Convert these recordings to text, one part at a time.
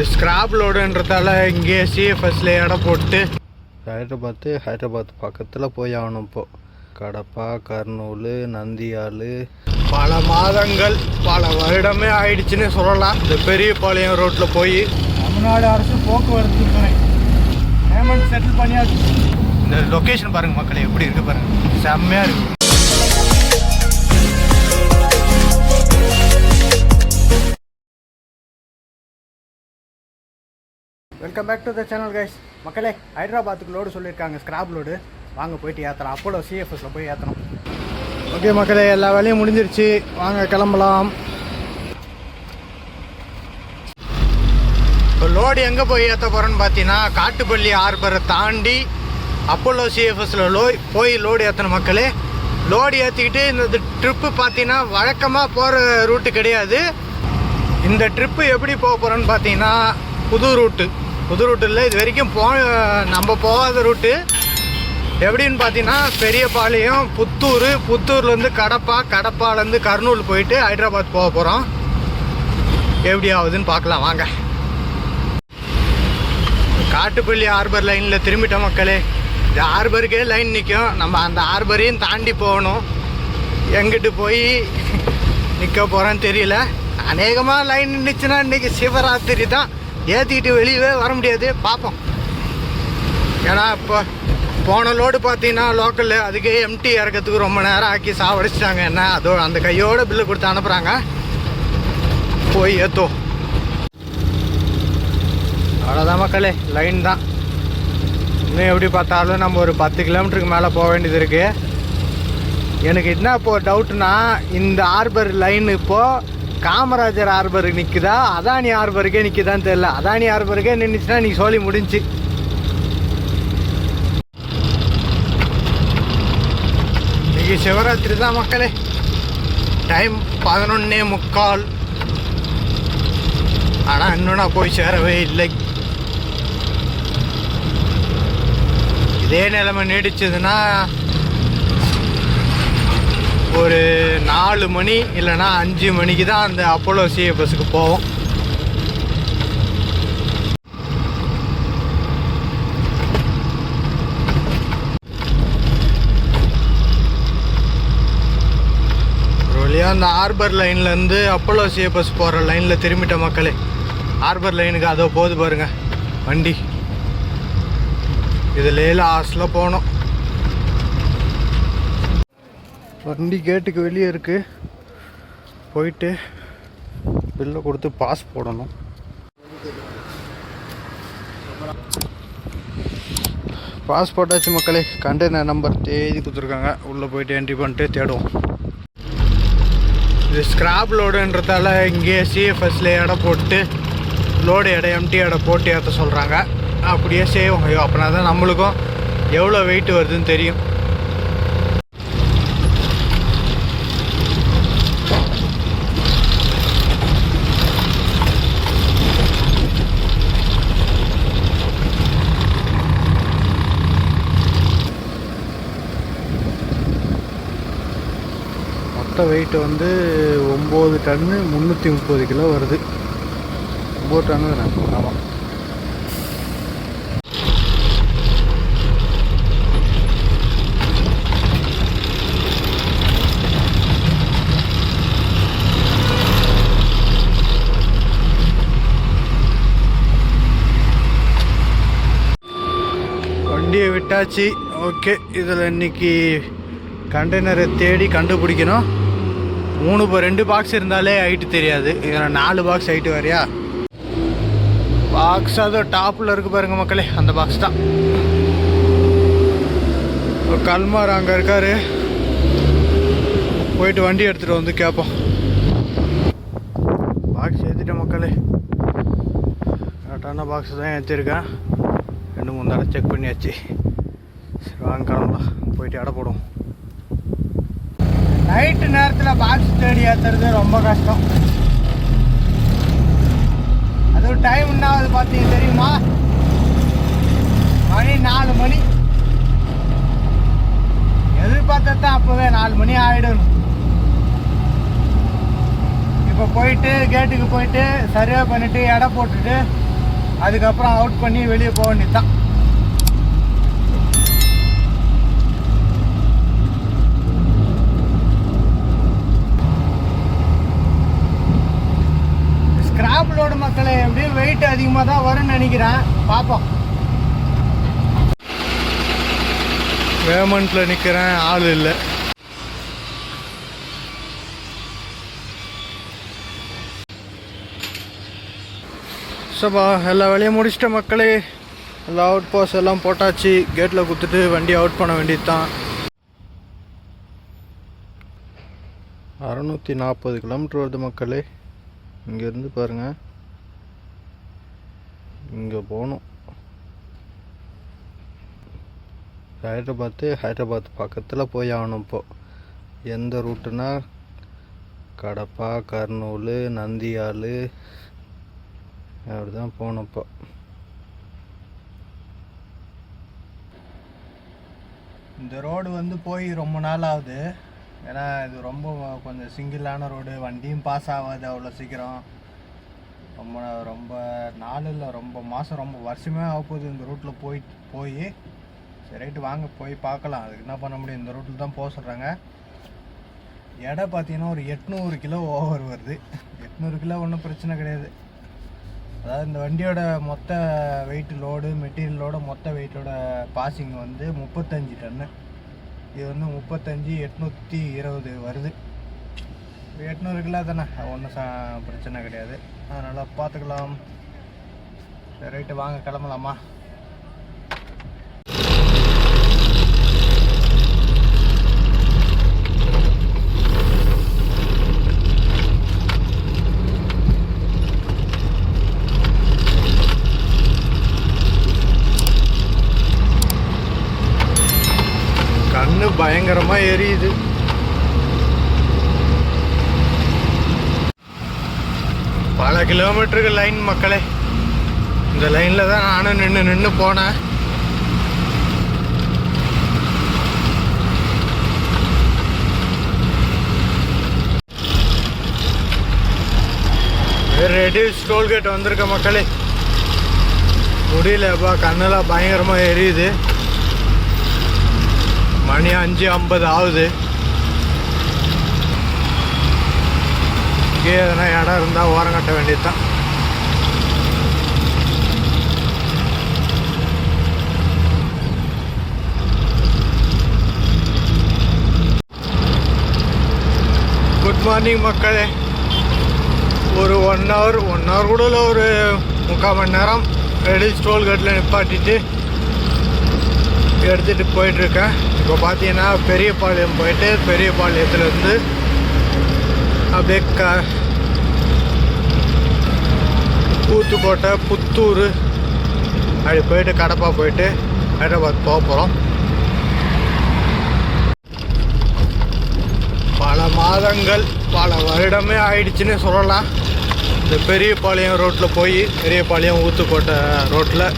Scrap லோடுன்றதால இங்கே சிஎஃப்எஸ்ல இடம் போட்டு ஹைதராபாத்து ஹைதராபாத் பக்கத்தில் போய் ஆகணும் இப்போ. கடப்பா கர்னூல் நந்தியால். பல மாதங்கள் பல வருடமே ஆயிடுச்சுன்னு சொல்லலாம். இந்த பெரியபாளையம் ரோட்டில் போய். தமிழ்நாடு அரசு போக்குவரத்து துறை. பேமெண்ட் செட்டில் பண்ணியாச்சு. இந்த லொக்கேஷன் பாருங்க மக்களே எப்படி இருக்கு பாருங்க. செம்மையா இருக்கு. Welcome back to the channel guys மக்களே ஹைதராபாத்துக்கு லோடு சொல்லியிருக்காங்க. ஸ்கிராப் லோடு வாங்க போயிட்டு ஏற்றலாம் அப்போலோ சிஎஃப்எஸில் போய் ஏற்றணும் ஓகே மக்களே எல்லா வேலையும் முடிஞ்சிருச்சு. வாங்க கிளம்பலாம். இப்போ லோடு எங்கே போய் ஏற்ற போகிறோன்னு பார்த்தீங்கன்னா காட்டுப்பள்ளி ஹார்பரை தாண்டி அப்போலோ சிஎஃப்எஸில் லோ போய் லோடு ஏற்றணும் மக்களே. லோடு ஏற்றிக்கிட்டு இந்த ட்ரிப்பு பார்த்தீங்கன்னா வழக்கமாக போகிற ரூட்டு கிடையாது. இந்த ட்ரிப்பு எப்படி போக போகிறோன்னு பார்த்தீங்கன்னா புது ரூட்டு புது ரூட்டு இல்லை. இது வரைக்கும் போ நம்ம போகாத ரூட்டு எப்படின்னு பார்த்தீங்கன்னா பெரியபாளையம் புத்தூர். புத்தூர்லேருந்து கடப்பா கடப்பாலேருந்து கர்னூல் போயிட்டு ஹைதராபாத் போக போகிறோம் எப்படி ஆகுதுன்னு பார்க்கலாம். வாங்க. காட்டுப்பள்ளி ஹார்பர் லைனில் திரும்பிட்ட மக்களே. இந்த ஹார்பருக்கே லைன் நிற்கும் நம்ம அந்த ஹார்பரையும் தாண்டி போகணும். எங்கிட்டு போய் நிற்க போகிறோன்னு தெரியல. அநேகமாக லைன் நின்றுச்சுன்னா இன்றைக்கி சிவராத்திரி தான். ஏற்றிக்கிட்டு வெளியவே வர முடியாது. பார்ப்போம் ஏன்னா இப்போ போன லோடு பார்த்தீங்கன்னா லோக்கலில் அதுக்கே எம்டி இறக்கிறதுக்கு ரொம்ப நேரம் ஆக்கி சாவடிச்சிட்டாங்க. என்ன? அதோ அந்த கையோட பில்லு கொடுத்து அனுப்புகிறாங்க போய் ஏற்றோம் அவ்வளோதான் மக்களே. லைன் தான். இன்னும் எப்படி பார்த்தாலும் நம்ம ஒரு பத்து கிலோமீட்டருக்கு மேலே போக வேண்டியது இருக்குது எனக்கு என்ன இப்போ டவுட்னா இந்த ஹார்பர் லைன் இப்போது காமராஜர் ஹார்பருக்கு நிற்குதா அதானி ஹார்பருக்கே நிற்குதான்னு தெரியல. அதானி ஹார்பருக்கே நின்றுச்சுன்னா நீ சோழி முடிஞ்சு. இன்னைக்கு சிவராத்திரி தான் மக்களே. டைம் பதினொன்னே முக்கால். ஆனால் இன்னும் நான் போய் சேரவே இல்லை. இதே நிலைமை நீடிச்சதுன்னா ஒரு நாலு மணி இல்லைன்னா அஞ்சு மணிக்கு தான் அந்த அப்போலோ சிஎஃப்எஸ்க்கு போவோம். ஒரு வழியாக அந்த ஹார்பர் லைன்லேருந்து அப்போலோ சிஎஃப்எஸ் போகிற லைனில் திரும்பிட்ட மக்களே. ஹார்பர் லைனுக்கு அதோ போகுது பாருங்கள் வண்டி. இதுலேயே லாஸ்டில் போகணும் வண்டி கேட்டுக்கு வெளியே இருக்கு. போயிட்டு பில்லை கொடுத்து பாஸ் போடணும். பாஸ் போட்டாச்சு மக்களே கண்டெய்னர் நம்பர் தேதி கொடுத்துருக்காங்க. உள்ளே போயிட்டு என்ட்ரி பண்ணிட்டு தேடுவோம். இது ஸ்கிராப் லோடுன்றதால இங்கே சிஎஃப்எஸ்ல இடம் போட்டு லோடு எடை எம்டி எடை போட்டு ஏற்ற சொல்கிறாங்க அப்படியே செய்வோம் ஐயோ அப்படின்னா தான் நம்மளுக்கும் எவ்வளோ வெயிட் வருதுன்னு தெரியும் மொத்த வெயிட் வந்து ஒம்பது டன்னு முந்நூற்றி முப்பது கிலோ வருது. ஒம்பது டன்னு தானே? ஆமாம் வண்டியை விட்டாச்சு. ஓகே இதில் இன்னைக்கு கண்டெய்னரை தேடி கண்டுபிடிக்கணும். மூணு இப்போ ரெண்டு பாக்ஸ் இருந்தாலே ஹைட்டு தெரியாது. இதில் நாலு பாக்ஸ் ஹைட்டு வரையா பாக்ஸ் அதோ டாப்பில் இருக்கு பாருங்க மக்களே அந்த பாக்ஸ் தான். கல்மார் அங்கே இருக்காரு. போயிட்டு வண்டி எடுத்துகிட்டு வந்து கேட்போம் பாக்ஸ் ஏற்றிட்டேன் மக்களே. கரெக்டான பாக்ஸ் தான் ஏற்றிருக்கேன் ரெண்டு மூணு தடவை செக் பண்ணியாச்சு. சரி வாங்க கிளம்பலாம். போயிட்டு எடை போடுவோம். நைட்டு நேரத்தில் பாக்ஸ் தேடி ஏற்றுறது ரொம்ப கஷ்டம். அதுவும் டைம் என்ன ஆகுது பார்த்தீங்க தெரியுமா? மணி நாலு மணி. எதிர்பார்த்தது தான் அப்போவே நாலு மணி ஆகிடும் இப்போ போயிட்டு கேட்டுக்கு போயிட்டு சர்வே பண்ணிவிட்டு எடை போட்டுட்டு அதுக்கப்புறம் அவுட் பண்ணி வெளியே போக வேண்டியதுதான். தான் லோடு மக்களை எப்படியும் வெயிட் அதிகமாக தான் வரும்னு நினைக்கிறேன். பார்ப்போம் பேமெண்ட்டில் நிற்கிறேன் ஆள் இல்லை. சபா எல்லா வேலையும் முடிச்சிட்ட மக்களே. எல்லா அவுட் பாஸ் எல்லாம் போட்டாச்சு. கேட்டில் கொடுத்துட்டு வண்டி அவுட் பண்ண வேண்டியது தான் அறநூற்றி நாற்பது கிலோமீட்டர் வருது மக்களே. இங்கேருந்து பாருங்கள் இங்கே போகணும் ஹைதராபாத்து ஹைதராபாத் பக்கத்தில் போய் ஆகணும் இப்போது எந்த ரூட்டுனா? கடப்பா கர்னூல் நந்தியால். அப்படி தான் போகணும் இப்போ. இந்த ரோடு வந்து போய் ரொம்ப நாள் ஆகுது. ஏன்னா இது ரொம்ப கொஞ்சம் சிங்கிளான ரோடு. வண்டியும் பாஸ் ஆகாது அவ்வளோ சீக்கிரம். ரொம்ப ரொம்ப நாள் இல்லை ரொம்ப மாதம் ரொம்ப வருஷமே ஆக போகுது இந்த ரூட்டில் போய் போய். சரி ரைட்டு வாங்க போய் பார்க்கலாம். அதுக்கு என்ன பண்ண முடியும்? இந்த ரூட்டில் தான் போக சொல்கிறாங்க எடை பார்த்தீங்கன்னா ஒரு எட்நூறு கிலோ ஓவர் வருது. எட்நூறு கிலோ ஒன்றும் பிரச்சனை கிடையாது. அதாவது இந்த வண்டியோட மொத்த வெயிட் லோடு மெட்டீரியலோட மொத்த வெயிட்டோட பாசிங் வந்து முப்பத்தஞ்சு டன்னு இது வந்து முப்பத்தஞ்சு எட்நூற்றி இருபது வருது. எட்நூறு கிலோ தானே. ஒன்றும் சா பிரச்சனை கிடையாது. அதனால் பார்த்துக்கலாம். சரி ரைட்டு வாங்க கிளம்பலாமா? கண்ணு பயங்கரமா எரியுது பல கிலோமீட்டருக்கு லைன் மக்களே. இந்த லைனில் தான் நானும் நின்று நின்று போனேன். ரெடியூஸ் டோல்கேட் வந்திருக்க மக்களே. முடியலப்பா கண்ணெல்லாம் பயங்கரமாக எரியுது. மணி அஞ்சு ஐம்பது ஆகுது. இங்கே எதனா இடம் இருந்தால் ஓரம் கட்ட வேண்டியதுதான். குட் மார்னிங் மக்களே. ஒரு ஒன் ஹவர் ஒன் ஹவர் கூட இல்லை ஒரு முக்கால் மணி நேரம் ரெடி ஸ்டோல் கட்டில் நிப்பாட்டிட்டு எடுத்துகிட்டு போயிட்டுருக்கேன். இப்போ பார்த்தீங்கன்னா பெரியபாளையம் போயிட்டு பெரியபாளையத்துலேருந்து அப்படியே க ஊத்துக்கோட்டை புத்தூர். அப்படி போயிட்டு கடப்பா போயிட்டு ஹைதராபாத் போக போகிறோம் பல மாதங்கள் பல வருடமே ஆயிடுச்சுன்னு சொல்லலாம். இந்த பெரியபாளையம் ரோட்டில் போய் பெரியபாளையம் ஊத்துக்கோட்டை ரோட்டில்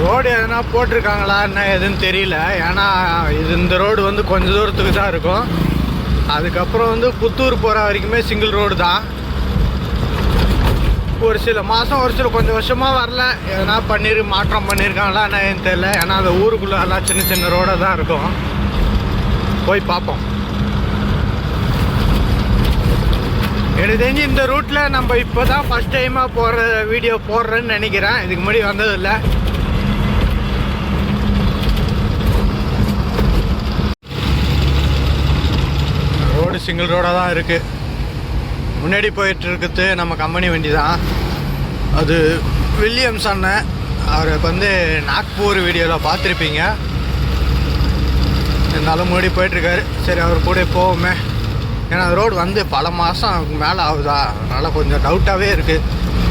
ரோடு எதனா போட்டிருக்காங்களா என்ன எதுன்னு தெரியல. ஏன்னா இது இந்த ரோடு வந்து கொஞ்சம் தூரத்துக்கு தான் இருக்கும். அதுக்கப்புறம் வந்து புத்தூர் போகிற வரைக்குமே சிங்கிள் ரோடு தான். ஒரு சில மாதம் ஒரு சில கொஞ்சம் வருஷமாக வரல. எதனா பண்ணிரு மாற்றம் பண்ணியிருக்காங்களா என்ன ஏன்னு தெரியல. ஏன்னா அந்த ஊருக்குள்ளே எல்லாம் சின்ன சின்ன ரோடாக தான் இருக்கும். போய் பார்ப்போம். எனக்கு தெரிஞ்சு இந்த ரூட்டில் நம்ம இப்போ தான் ஃபஸ்ட் டைமாக போகிற வீடியோ போடுறேன்னு நினைக்கிறேன். இதுக்கு முன்னாடி வந்ததில்லை. ரோடு சிங்கிள் ரோடாக தான் இருக்குது முன்னாடி போயிட்டு இருக்கிறது நம்ம கம்பெனி வண்டி தான் அது வில்லியம்ஸ் அண்ணன் அவர் வந்து நாக்பூர் வீடியோவில் பார்த்துருப்பீங்க. இருந்தாலும் முன்னாடி போயிட்டுருக்காரு. சரி அவர் கூட போவோமே. ஏன்னா ரோடு வந்து பல மாதம் மேலே ஆகுதா? அதனால் கொஞ்சம் டவுட்டாகவே இருக்குது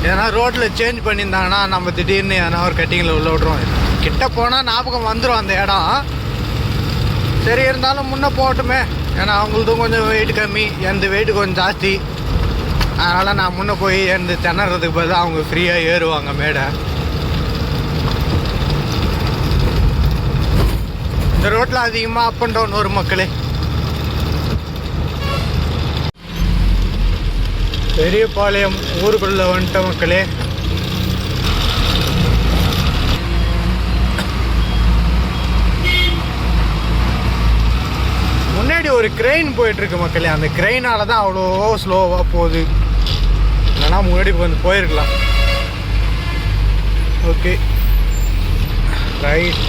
ஏன்னா ரோட்டில் சேஞ்ச் பண்ணியிருந்தாங்கன்னா நம்ம திடீர்னு ஏன்னா ஒரு கட்டிங்கில் உள்ள விடுறோம் கிட்ட போனால் ஞாபகம் வந்துடும் அந்த இடம். சரி இருந்தாலும் முன்னே போகட்டுமே. ஏன்னா அவங்களதும் கொஞ்சம் வெயிட் கம்மி எந்த வெயிட் கொஞ்சம் ஜாஸ்தி. அதனால் நான் முன்னே போய் எந்த திணறதுக்கு பதிலாக அவங்க ஃப்ரீயாக ஏறுவாங்க மேடை. இந்த ரோட்டில் அதிகமாக அப் அண்ட் டவுன் வரும் மக்களே. பெரியபாளையம் ஊருக்குள்ளே வந்துட்ட மக்களே முன்னாடி ஒரு கிரெயின் போயிட்டு இருக்கு மக்களே. அந்த கிரெயினால தான் அவ்வளோ ஸ்லோவாக போகுது. இல்லைன்னா முன்னாடி வந்து போயிருக்கலாம். ஓகே ரைட்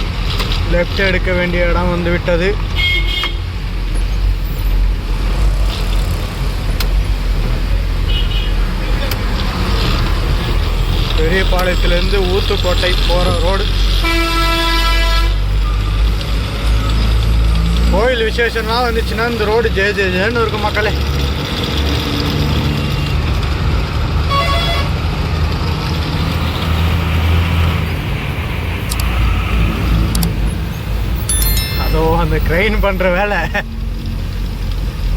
லெஃப்ட் எடுக்க வேண்டிய இடம் வந்து விட்டது. பெரியபாளையத்திலேருந்து ஊத்துக்கோட்டை போகிற ரோடு கோயில் விசேஷம்லாம் வந்துச்சுன்னா இந்த ரோடு ஜெய ஜே ஜெயன்னு இருக்கும் மக்களே. அதோ அந்த கிரெயின் பண்ணுற வேலை.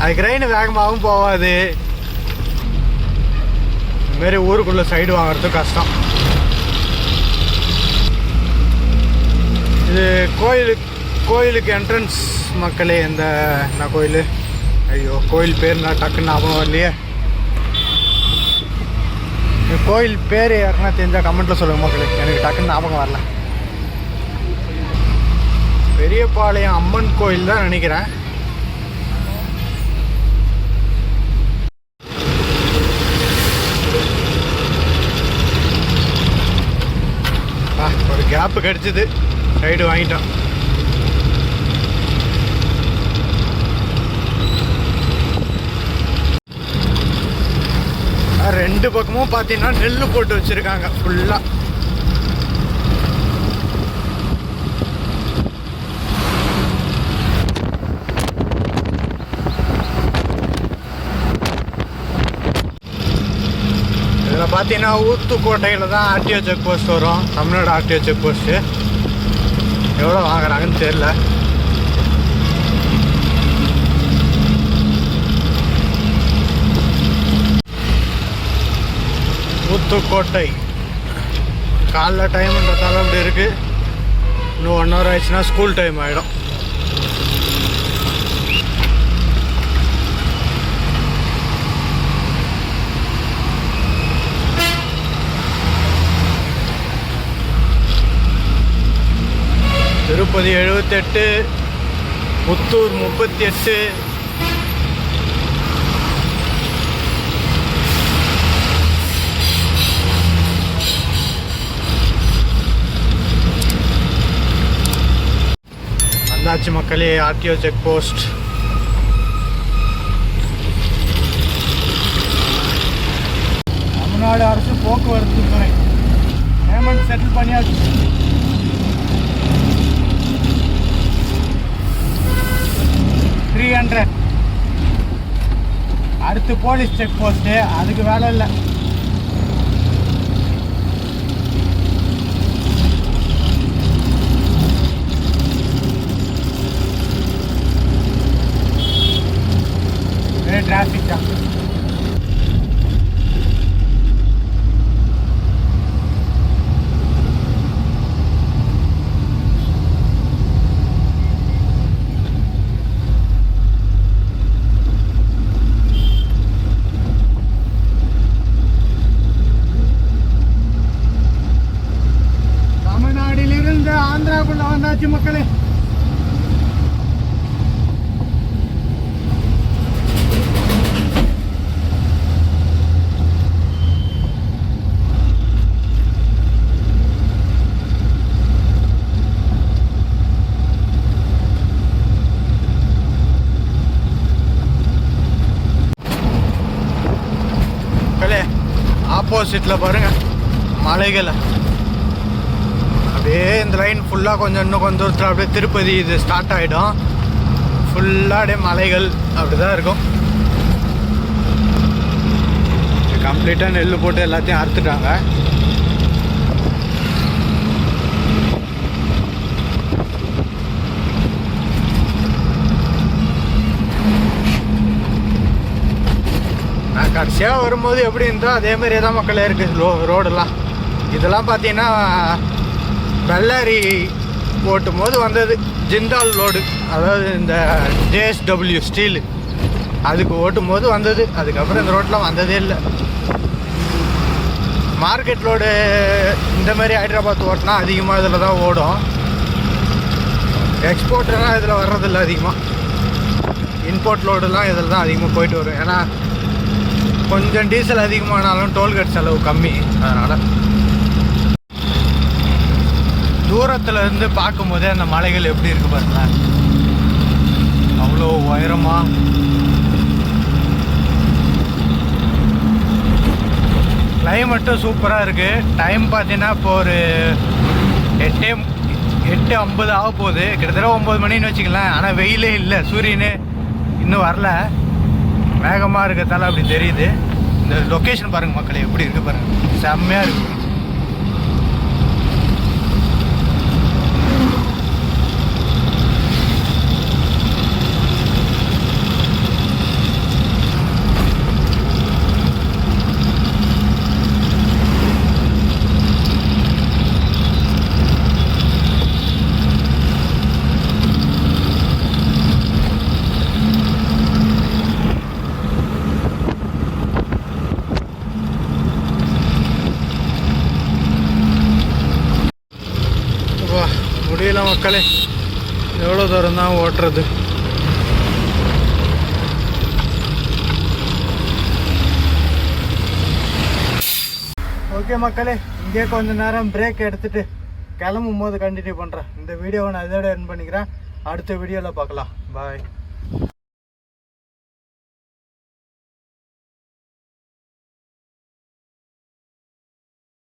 அது கிரெயின் வேகமாகவும் போகாது. இதுமாரி ஊருக்குள்ளே சைடு வாங்குறது கஷ்டம். இது கோயிலுக்கு கோயிலுக்கு என்ட்ரன்ஸ் மக்களே இந்த என்ன கோயில்? ஐயோ கோயில் பேர் நான் டக்குன்னு ஞாபகம் வரலையே. கோயில் பேர் யாருன்னா தெரிஞ்சால் கமெண்ட்டில் சொல்லுங்கள் மக்களே. எனக்கு டக்குன்னு ஞாபகம் வரல. பெரியபாளையம் அம்மன் கோயில் தான் நினைக்கிறேன். ஆ, ஒரு கேப்பு கிடச்சிது. ரைடு வாங்கிட்டோம். ரெண்டு பக்கமும் பார்த்தீங்கன்னா நெல் போட்டு வச்சிருக்காங்க ஃபுல்லாக இதில் பார்த்தீங்கன்னா ஊத்துக்கோட்டையில் தான் ஆர்டிஓ செக் போஸ்ட் வரும். தமிழ்நாடு ஆர்டிஓ செக் போஸ்ட்டு எவ்வளோ வாங்குறாங்கன்னு தெரில ஊத்துக்கோட்டை காலைல டைம்ன்றதால அப்படி இருக்கு இன்னும் ஒன் ஹவர் ஆயிடுச்சுன்னா ஸ்கூல் டைம் ஆகிடும் திருப்பதி எழுபத்தெட்டு புத்தூர் முப்பத்தி எட்டு வந்தாச்சு மக்களே ஆர்டிஓ செக் போஸ்ட் தமிழ்நாடு அரசு போக்குவரத்து துறை. பேமெண்ட் செட்டில் பண்ணியாச்சு. த்ரீ ஹண்ட்ரட் அடுத்து போலீஸ் செக் போஸ்ட்டு அதுக்கு வேலை இல்லை டிராஃபிக் தான் தமிழ்நாட்டிலிருந்து ஆந்திராக்குள்ள வந்தாச்சு மக்களே மக்களே ஆப்போசிட்டில் பாருங்கள் மலைகளை. அப்படியே இந்த லைன் ஃபுல்லாக கொஞ்சம் இன்னும் கொஞ்சம் தூரத்தில் அப்படியே திருப்பதி இது ஸ்டார்ட் ஆகிடும் ஃபுல்லாக அப்படியே மலைகள் அப்படி தான் இருக்கும் கம்ப்ளீட்டாக நெல் போட்டு எல்லாத்தையும் அறுத்துட்டாங்க. கடைசியாக வரும்போது எப்படி இருந்தோ அதே மாதிரியே தான் மக்களே இருக்குது ரோ ரோடெல்லாம். இதெல்லாம் பார்த்தீங்கன்னா பெல்லாரி ஓட்டும் போது வந்தது. ஜிந்தால் லோடு அதாவது இந்த ஜேஎஸ்டபிள்யூ ஸ்டீலு அதுக்கு ஓட்டும் போது வந்தது. அதுக்கப்புறம் இந்த ரோட்டெலாம் வந்ததே இல்லை. மார்க்கெட் லோடு இந்த மாதிரி ஹைதராபாத் ஓட்டினா அதிகமாக இதில் தான் ஓடும். எக்ஸ்போர்ட்லாம் இதில் வர்றதில்ல அதிகமாக இம்போர்ட் லோடுலாம் இதில் தான் அதிகமாக போயிட்டு வரும். ஏன்னா கொஞ்சம் டீசல் அதிகமானாலும் டோல்கேட் செலவு கம்மி. அதனால் தூரத்தில் இருந்து பார்க்கும்போதே அந்த மலைகள் எப்படி இருக்கு பாருங்களேன். அவ்வளோ உயரமாக கிளைமேட்டும் சூப்பராக இருக்குது டைம் பார்த்தீங்கன்னா இப்போ ஒரு எட்டே எட்டு ஐம்பது ஆக போகுது. கிட்டத்தட்ட ஒம்பது மணின்னு வச்சுக்கலாம் ஆனால் வெயிலே இல்லை. சூரியனே இன்னும் வரல. மேகமாக இருக்கிறதால அப்படி தெரியுது. இந்த லொக்கேஷன் பாருங்கள் மக்களே எப்படி இருக்குது பாருங்கள் செம்மையாக இருக்குது மக்களே எவ்வளோ தூரம் தான் ஓட்டுறது? ஓகே மக்களே இங்கே கொஞ்ச நேரம் பிரேக் எடுத்துட்டு கிளம்பும் போது கண்டினியூ பண்ணுறேன் இந்த வீடியோவை நான் இதோட என் பண்ணிக்கிறேன். அடுத்த வீடியோவில் பார்க்கலாம். பாய்